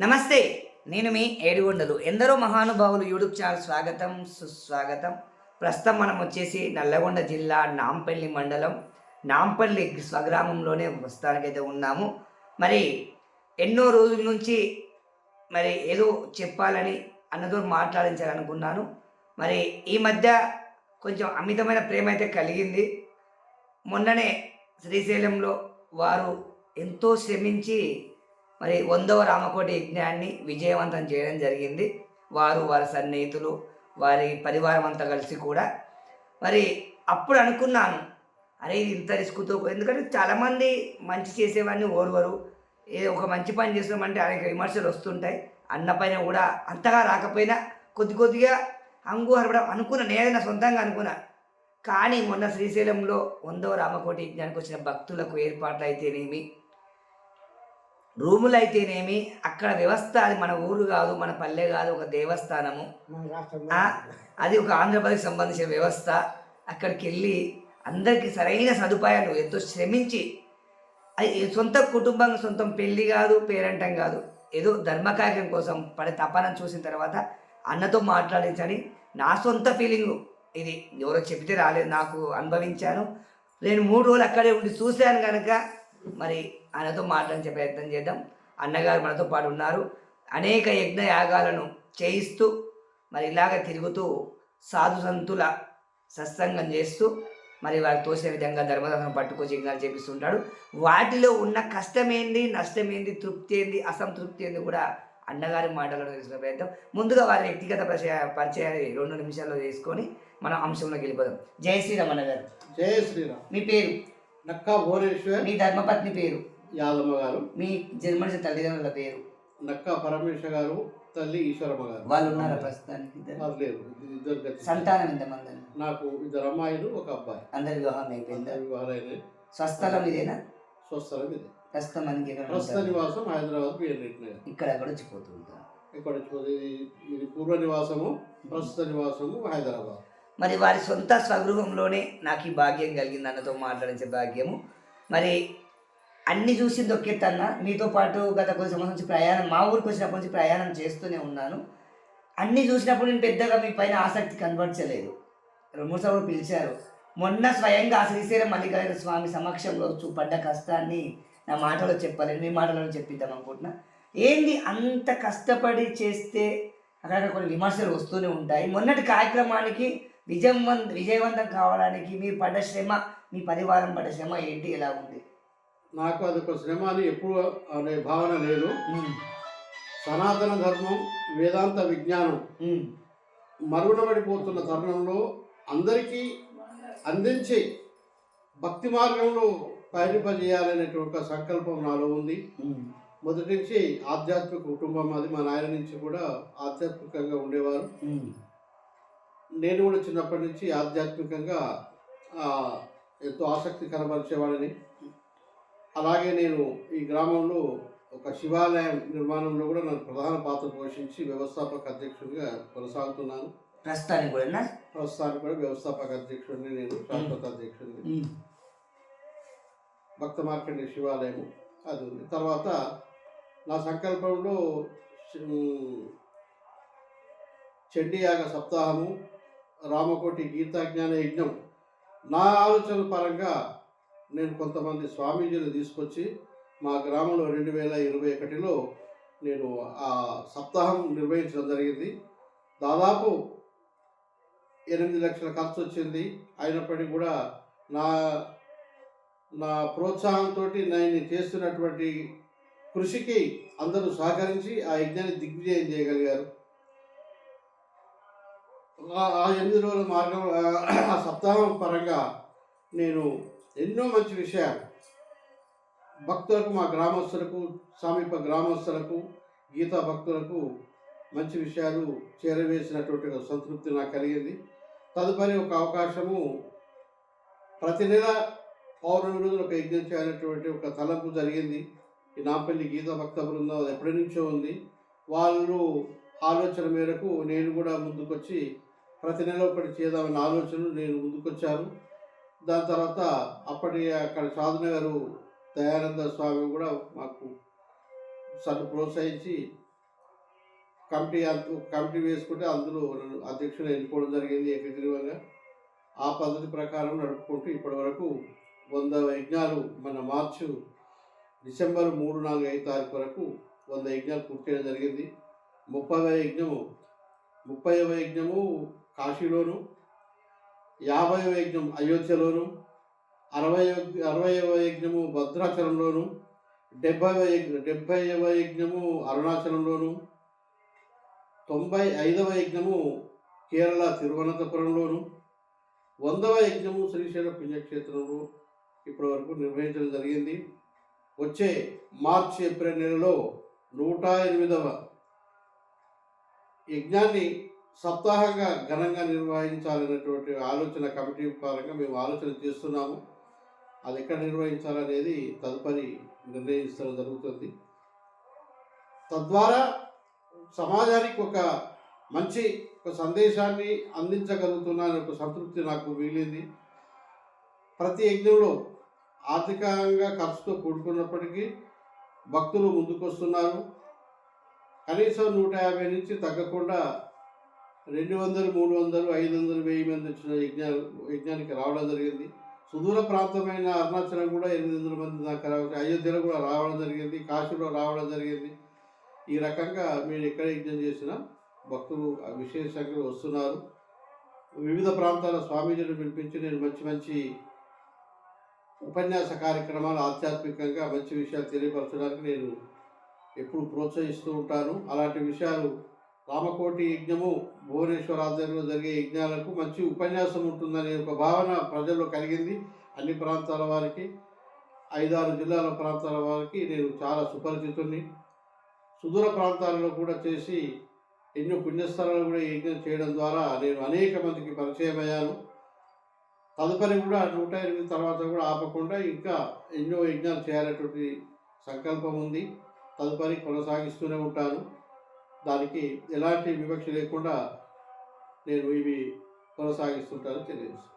నమస్తే నేను మీ ఏడుగొండలు. ఎందరో మహానుభావులు యూట్యూబ్ ఛానల్ స్వాగతం సుస్వాగతం. ప్రస్తుతం మనం వచ్చేసి నల్లగొండ జిల్లా నాంపల్లి మండలం నాంపల్లి స్వగ్రామంలోనే ప్రస్తుతానికైతే ఉన్నాము. మరి ఎన్నో రోజుల నుంచి మరి ఏదో చెప్పాలని అన్నదో మాట్లాడించాలనుకున్నాను. మరి ఈ మధ్య కొంచెం అమితమైన ప్రేమ అయితే కలిగింది. మొన్ననే శ్రీశైలంలో వారు ఎంతో శ్రమించి మరి వందవ రామకోటి యజ్ఞాన్ని విజయవంతం చేయడం జరిగింది. వారు వారి సన్నిహితులు వారి పరివారం అంతా కలిసి కూడా. మరి అప్పుడు అనుకున్నాను అరే ఇది ఇంత రిస్క్తో ఎందుకంటే చాలామంది మంచి చేసేవాడిని ఓర్వరు. ఏదో ఒక మంచి పని చేస్తామంటే అనేక విమర్శలు వస్తుంటాయి. అన్న పైన కూడా అంతగా రాకపోయినా కొద్ది కొద్దిగా అంగు హరపడం అనుకున్నా నేను నా సొంతంగా అనుకున్నా. కానీ మొన్న శ్రీశైలంలో వందవ రామకోటి యజ్ఞానికి వచ్చిన భక్తులకు ఏర్పాట్లు అయితేనేమి రూములు అయితేనేమి అక్కడ వ్యవస్థ అది మన ఊరు కాదు మన పల్లె కాదు ఒక దేవస్థానము. అది ఒక ఆంధ్రప్రదేశ్ సంబంధించిన వ్యవస్థ. అక్కడికి వెళ్ళి అందరికీ సరైన సదుపాయాలు ఎంతో శ్రమించి అది సొంత కుటుంబం సొంతం పెళ్ళి కాదు పేరంటం కాదు ఏదో ధర్మ కార్యం కోసం పడే తపన చూసిన తర్వాత అన్నతో మాట్లాడించని నా సొంత ఫీలింగు. ఇది ఎవరో చెబితే రాలేదు నాకు అనుభవించాను. నేను మూడు రోజులు అక్కడే ఉండి చూశాను కనుక మరి ఆయనతో మాట్లాడించే ప్రయత్నం చేద్దాం. అన్నగారు మనతో పాటు ఉన్నారు. అనేక యజ్ఞ యాగాలను చేయిస్తూ మరి ఇలాగ తిరుగుతూ సాధు సంతుల సత్సంగం చేస్తూ మరి వారికి తోసిన విధంగా ధర్మదర్శనం పట్టుకొచ్చి యజ్ఞాలు చేపిస్తుంటాడు. వాటిలో ఉన్న కష్టమేంది నష్టమేంది తృప్తి ఏంది అసంతృప్తి ఏంది కూడా అన్నగారి మాటలను తెలుసుకునే ప్రయత్నం. ముందుగా వారి వ్యక్తిగత పరిచయ పరిచయాన్ని రెండు నిమిషాల్లో చేసుకొని మనం అంశంలోకి వెళ్ళిపోదాం. జై శ్రీరామ్ అన్నగారు. జయ శ్రీరామ్. మీ పేరు? నక్కా భువనేశ్వర్ మీ ధర్మపత్ని పేరు? యాదమ్మ గారు. మీ జన్మనించిన తల్లిదండ్రుల పేరు? నక్కా పరమేశ్వర గారు తల్లి ఈశ్వరమ్మ గారు. వాళ్ళు ఉన్నారా ప్రస్తుతానికి? వారు లేరు ఇది ఇద్దరు సంతానం ఎంతమంది? నాకు ఇద్దరు అమ్మాయిలు ఒక అబ్బాయి. అందరి వివాహం అయిపోయిందా? వివాహాలైన స్వస్థలం ఇదేనా? స్వస్థలం ఇది. ప్రస్తుతం మనకి ప్రస్తుత? నివాసం హైదరాబాద్ నగర్. ఇక్కడ అక్కడ వచ్చిపోతుంటారు ఇక్కడ ఇది పూర్వ నివాసము ప్రస్తుత నివాసము హైదరాబాద్. మరి వారి సొంత స్వగృహంలోనే నాకు ఈ భాగ్యం కలిగింది అన్నతో మాట్లాడించే భాగ్యము. మరి అన్ని చూసి దొక్కెత్తన్న మీతో పాటు గత కొద్ది సంవత్సరం నుంచి ప్రయాణం మా ఊరికి వచ్చినప్పటి నుంచి ప్రయాణం చేస్తూనే ఉన్నాను. అన్ని చూసినప్పుడు నేను పెద్దగా మీ పైన ఆసక్తి కనబరచలేదు. రెండు మూడు సార్లు పిలిచారు. మొన్న స్వయంగా ఆ శ్రీశైలం మల్లికార్జున స్వామి సమక్షంలో చూపడ్డ కష్టాన్ని నా మాటలో చెప్పాలి మీ మాటలో చెప్పిద్దాం అనుకుంటున్నా. ఏంది అంత కష్టపడి చేస్తే అక్కడ కొన్ని విమర్శలు వస్తూనే ఉంటాయి. మొన్నటి కార్యక్రమానికి విజయవంత విజయవంతం కావడానికి మీరు పడ్డ శ్రమ మీ పరివారం పడ్డ శ్రమ ఏంటి? ఎలా ఉంది? నాకు అది ఒక శ్రమ అని ఎప్పుడు అనే భావన లేదు. సనాతన ధర్మం వేదాంత విజ్ఞానం మరుగునబడిపోతున్న తరుణంలో అందరికీ అందించి భక్తి మార్గంలో పయనింపజేయాలనేటువంటి ఒక సంకల్పం నాలో ఉంది. మొదటి నుంచి ఆధ్యాత్మిక కుటుంబం అది. మా నాయన నుంచి కూడా ఆధ్యాత్మికంగా ఉండేవారు. నేను కూడా చిన్నప్పటి నుంచి ఆధ్యాత్మికంగా ఎంతో ఆసక్తి కనబరిచేవాడిని అలాగే నేను ఈ గ్రామంలో ఒక శివాలయం నిర్మాణంలో కూడా నేను ప్రధాన పాత్ర పోషించి వ్యవస్థాపక అధ్యక్షుడిగా కొనసాగుతున్నాను. ప్రస్తుతానికి కూడా ప్రస్తుతానికి కూడా వ్యవస్థాపక అధ్యక్షుడిని నేను శాశ్వత అధ్యక్షుడిని. భక్త మార్కండి శివాలయము అది ఉంది. తర్వాత నా సంకల్పంలో చండీయాగ సప్తాహము రామకోటి గీతాజ్ఞాన యజ్ఞం. నా ఆలోచన పరంగా నేను కొంతమంది స్వామీజీలు తీసుకొచ్చి మా గ్రామంలో రెండు వేల ఇరవై ఒకటిలో నేను ఆ సప్తాహం నిర్వహించడం జరిగింది. దాదాపు ఎనిమిది లక్షల ఖర్చు వచ్చింది. అయినప్పటికీ కూడా నా నా ప్రోత్సాహంతో నేను చేస్తున్నటువంటి కృషికి అందరూ సహకరించి ఆ యజ్ఞాన్ని దిగ్విజయం చేయగలిగారు. ఆ- ఎనిమిది రోజుల మార్గం ఆ- సప్తాహం పరంగా నేను ఎన్నో మంచి విషయాలు. భక్తులకు మా గ్రామస్తులకు సమీప గ్రామస్తులకు గీతా భక్తులకు మంచి విషయాలు చేరవేసినటువంటి ఒక సంతృప్తి నాకు కలిగింది. తదుపరి ఒక అవకాశము ప్రతి నెల పౌర్ణమి రోజులు ఒక యజ్ఞం చేయాలనేటువంటి ఒక తలంపు జరిగింది. ఈ నాపల్లి గీతా భక్త బృందం అది ఎప్పటి నుంచో ఉంది. వాళ్ళు ఆలోచన మేరకు నేను కూడా ముందుకొచ్చి ప్రతి నెల ఒకటి చేద్దామన్న ఆలోచనలు నేను ముందుకొచ్చాను. దాని తర్వాత అప్పటి అక్కడ సాధునగరు దయానంద స్వామి కూడా మాకు సన్ను ప్రోత్సహించి కమిటీ కమిటీ వేసుకుంటే అందులో నన్ను అధ్యక్షులు ఎన్నుకోవడం జరిగింది ఏకగ్రీవంగా. ఆ పద్ధతి ప్రకారం నడుపుకుంటూ ఇప్పటి వరకు వంద యజ్ఞాలు మన మార్చు డిసెంబర్ మూడు నాలుగు ఐదు తారీఖు వరకు వంద యజ్ఞాలు పూర్తి చేయడం జరిగింది. ముప్పై యజ్ఞము ముప్పై యజ్ఞము కాశీలోను యాభైవ యజ్ఞం అయోధ్యలోను అరవై అరవైవ యజ్ఞము భద్రాచలంలోను డెబ్బైవ యజ్ఞ డెబ్బైవ యజ్ఞము అరుణాచలంలోను తొంభై ఐదవ యజ్ఞము కేరళ తిరువనంతపురంలోను వందవ యజ్ఞము శ్రీశైల పుణ్యక్షేత్రంలో ఇప్పటి వరకు నిర్వహించడం జరిగింది. వచ్చే మార్చి ఏప్రిల్ నెలలో నూట ఎనిమిదవ యజ్ఞాన్ని సప్తాహంగా ఘనంగా నిర్వహించాలనేటువంటి ఆలోచన కమిటీ పరంగా మేము ఆలోచన చేస్తున్నాము. అది ఎక్కడ నిర్వహించాలనేది తదుపరి నిర్ణయించడం జరుగుతుంది. తద్వారా సమాజానికి ఒక మంచి ఒక సందేశాన్ని అందించగలుగుతున్నాను ఒక సంతృప్తి నాకు మిగిలింది. ప్రతి యజ్ఞంలో ఆర్థికంగా ఖర్చుతో కూడుకున్నప్పటికీ భక్తులు ముందుకొస్తున్నారు. కనీసం నూట యాభై నుంచి తగ్గకుండా రెండు వందలు మూడు వందలు ఐదు వందలు వెయ్యి మంది వచ్చిన యజ్ఞాలు యజ్ఞానికి రావడం జరిగింది. సుదూర ప్రాంతమైన అరుణాచలం కూడా ఎనిమిది వందల మంది దాకా రావచ్చు. అయోధ్యలో కూడా రావడం జరిగింది. కాశీలో రావడం జరిగింది. ఈ రకంగా మీరు ఎక్కడ యజ్ఞం చేసినా భక్తులు ఆ విశేష సంఖ్యలో వస్తున్నారు. వివిధ ప్రాంతాల స్వామీజీని పిలిపించి నేను మంచి మంచి ఉపన్యాస కార్యక్రమాలు ఆధ్యాత్మికంగా మంచి విషయాలు తెలియపరచడానికి నేను ఎప్పుడు ప్రోత్సహిస్తూ ఉంటాను. అలాంటి విషయాలు రామకోటి యజ్ఞము భువనేశ్వర ఆధ్వర్యంలో జరిగే యజ్ఞాలకు మంచి ఉపన్యాసం ఉంటుందనే ఒక భావన ప్రజల్లో కలిగింది. అన్ని ప్రాంతాల వారికి ఐదారు జిల్లాల ప్రాంతాల వారికి నేను చాలా సుపరిచితుని సుదూర ప్రాంతాలలో కూడా చేసి ఎన్నో పుణ్యస్థలాలు కూడా యజ్ఞం చేయడం ద్వారా నేను అనేక మందికి పరిచయం అయ్యాను తదుపరి కూడా నూట ఎనిమిది తర్వాత కూడా ఆపకుండా ఇంకా ఎన్నో యజ్ఞాలు చేయాలనేటువంటి సంకల్పం ఉంది. తదుపరి కొనసాగిస్తూనే ఉంటాను. దానికి ఎలాంటి వివక్ష లేకుండా నేను ఇవి కొనసాగిస్తుంటాను తెలియజేస్తాను